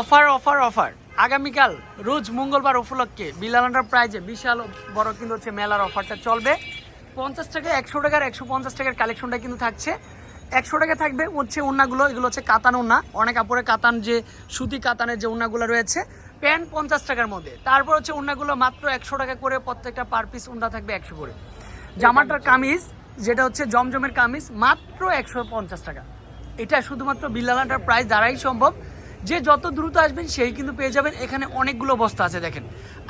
Offer offer offer. আগামীকাল, রোজ মঙ্গলবার উপলক্ষে বিলাল প্রাইজে বিশাল বড় কিন্তু হচ্ছে মেলার অফারটা চলবে। পঞ্চাশ টাকা একশো টাকার, একশো পঞ্চাশ টাকার কালেকশনটা কিন্তু থাকছে। একশো টাকা থাকবে হচ্ছে উন্নাগুলো, এগুলো হচ্ছে কাতান উন্না। অনেক কাপড়ে কাতান যে, সুতি কাতানের যে উন্নাগুলো রয়েছে, প্যান্ট পঞ্চাশ টাকার মধ্যে। তারপর হচ্ছে উন্নাগুলো মাত্র একশো টাকা করে প্রত্যেকটা পার পিস উন্না থাকবে একশো করে। জামাটার কামিজ, যেটা হচ্ছে জমজমের কামিজ, মাত্র একশো পঞ্চাশ টাকা। এটা শুধুমাত্র বিল্লালান্টার প্রাইস দ্বারাই সম্ভব। যে যত দ্রুত আসবেন সেই কিন্তু পেয়ে যাবেন। এখানে অনেকগুলো বস্তা আছে দেখেন।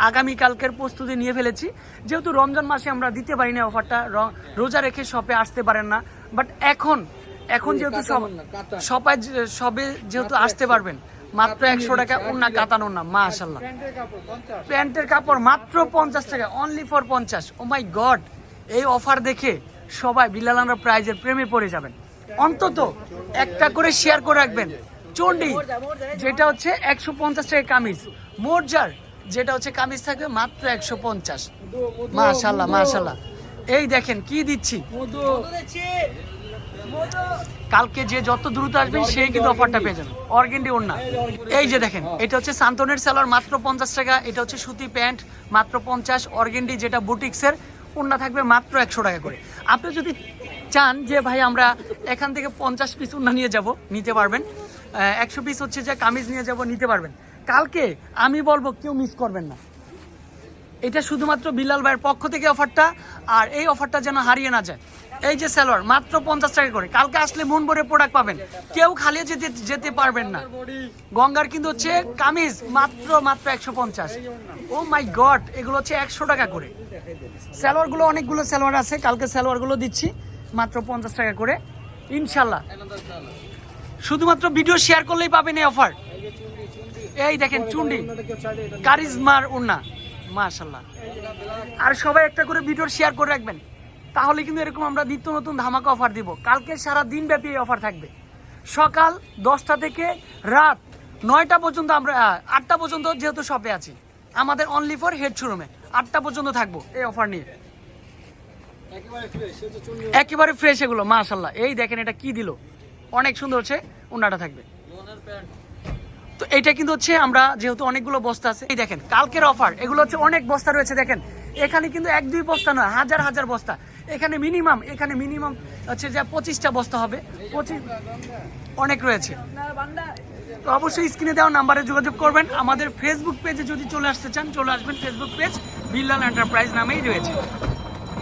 আগামী কালকের প্রস্তুতি নিয়ে ফেলেছি। যেহেতু রমজান মাসে আমরা দিতে পারি না অফারটা রোজা রেখে শপে আসতে পারেন না। বাট এখন এখন যেহেতু সব সবাই সবে যেহেতু আসতে পারবেন। মাত্র একশো টাকা উন্না কাতানো না মাশাল্লাহ প্যান্টের কাপড় মাত্র পঞ্চাশ। টাকা অনলি ফর পঞ্চাশ। ও মাই গড এই অফার দেখে সবাই বিলালানা প্রাইজের প্রেমে পড়ে যাবেন। অন্তত একটা করে শেয়ার করে রাখবেন। চন্ডি যেটা হচ্ছে একশো পঞ্চাশ টাকা কামিজ। মোরজার যেটা হচ্ছে কামিজ থাকবে মাত্র একশো পঞ্চাশ। মাশাল্লাহ মাশাল্লাহ এই দেখেন, কি দিচ্ছি? কালকে যে যত দ্রুত আসবেন সেই কিন্তু অফারটা পেয়ে যাবেন অর্গেন্ডি ওড়না। এই যে দেখেন, এটা হচ্ছে সান্তনের সেলার মাত্র পঞ্চাশ টাকা। এটা হচ্ছে সুতি প্যান্ট, মাত্র পঞ্চাশ। অর্গেন্ডি যেটা বুটিক্সের, ওড়না থাকবে মাত্র একশো টাকা করে। আপনি যদি চান যে, ভাই, আমরা এখান থেকে পঞ্চাশ পিস ওড়না নিয়ে যাব, নিতে পারবেন। একশো পিস হচ্ছে যে কামিজ নিয়ে যাব, নিতে পারবেন। কালকে আমি বলব, কেউ মিস করবেন না। এটা শুধুমাত্র বিলাল ভাইয়ের পক্ষ থেকে অফারটা আর এই অফারটা যেন হারিয়ে না যায়। এই যে স্যালোয়ার মাত্র পঞ্চাশ টাকা করে। কালকে আসলে মন ভরে প্রোডাক্ট পাবেন। কেউ খালি যেতে যেতে পারবেন না। গঙ্গার কিন্তু হচ্ছে কামিজ, মাত্র মাত্র একশো পঞ্চাশ। ও মাই গড এগুলো হচ্ছে একশো টাকা করে। স্যালোয়ারগুলো অনেকগুলো স্যালোয়ার আছে। কালকে স্যালোয়ারগুলো দিচ্ছি, মাত্র পঞ্চাশ টাকা করে। ইনশাল্লাহ। শুধুমাত্র ভিডিও শেয়ার করলেই পাবেন এই অফার এই দেখেন চুন্ডি। কারিজমার উন্না মাশাল্লাহ আর সবাই একটা করে ভিডিও শেয়ার করে রাখবেন। তাহলে কিন্তু এরকম আমরা নিত্য নতুন ধামাকা অফার দিব। কালকে সারা দিন ব্যাপী এই অফার থাকবে। সকাল দশটা থেকে রাত নয়টা পর্যন্ত আমরা আটটা পর্যন্ত যেহেতু শপে আছি। আমাদের অনলি ফর হেড শোরুমে আটটা পর্যন্ত থাকব এই অফার নিয়ে। একেবারে ফ্রেশ এগুলো মাশাল্লাহ এই দেখেন এটা কি দিল? অনেক সুন্দর হচ্ছে, উন্নাটা থাকবে। তো এটা কিন্তু হচ্ছে আমরা যেহেতু অনেকগুলো বস্তা আছে, এই দেখেন, কালকের অফার এগুলো হচ্ছে অনেক বস্তা রয়েছে, দেখেন। এখানে কিন্তু এক, দুই বস্তা নয়, হাজার হাজার বস্তা। এখানে মিনিমাম এখানে মিনিমাম হচ্ছে যে পঁচিশটা বস্তা হবে, পঁচিশ অনেক রয়েছে। তো অবশ্যই স্ক্রিনে দেওয়া নাম্বারে যোগাযোগ করবেন। আমাদের ফেসবুক পেজে যদি চলে আসতে চান, চলে আসবেন ফেসবুক পেজ বিল্লাল এন্টারপ্রাইজ নামেই রয়েছে।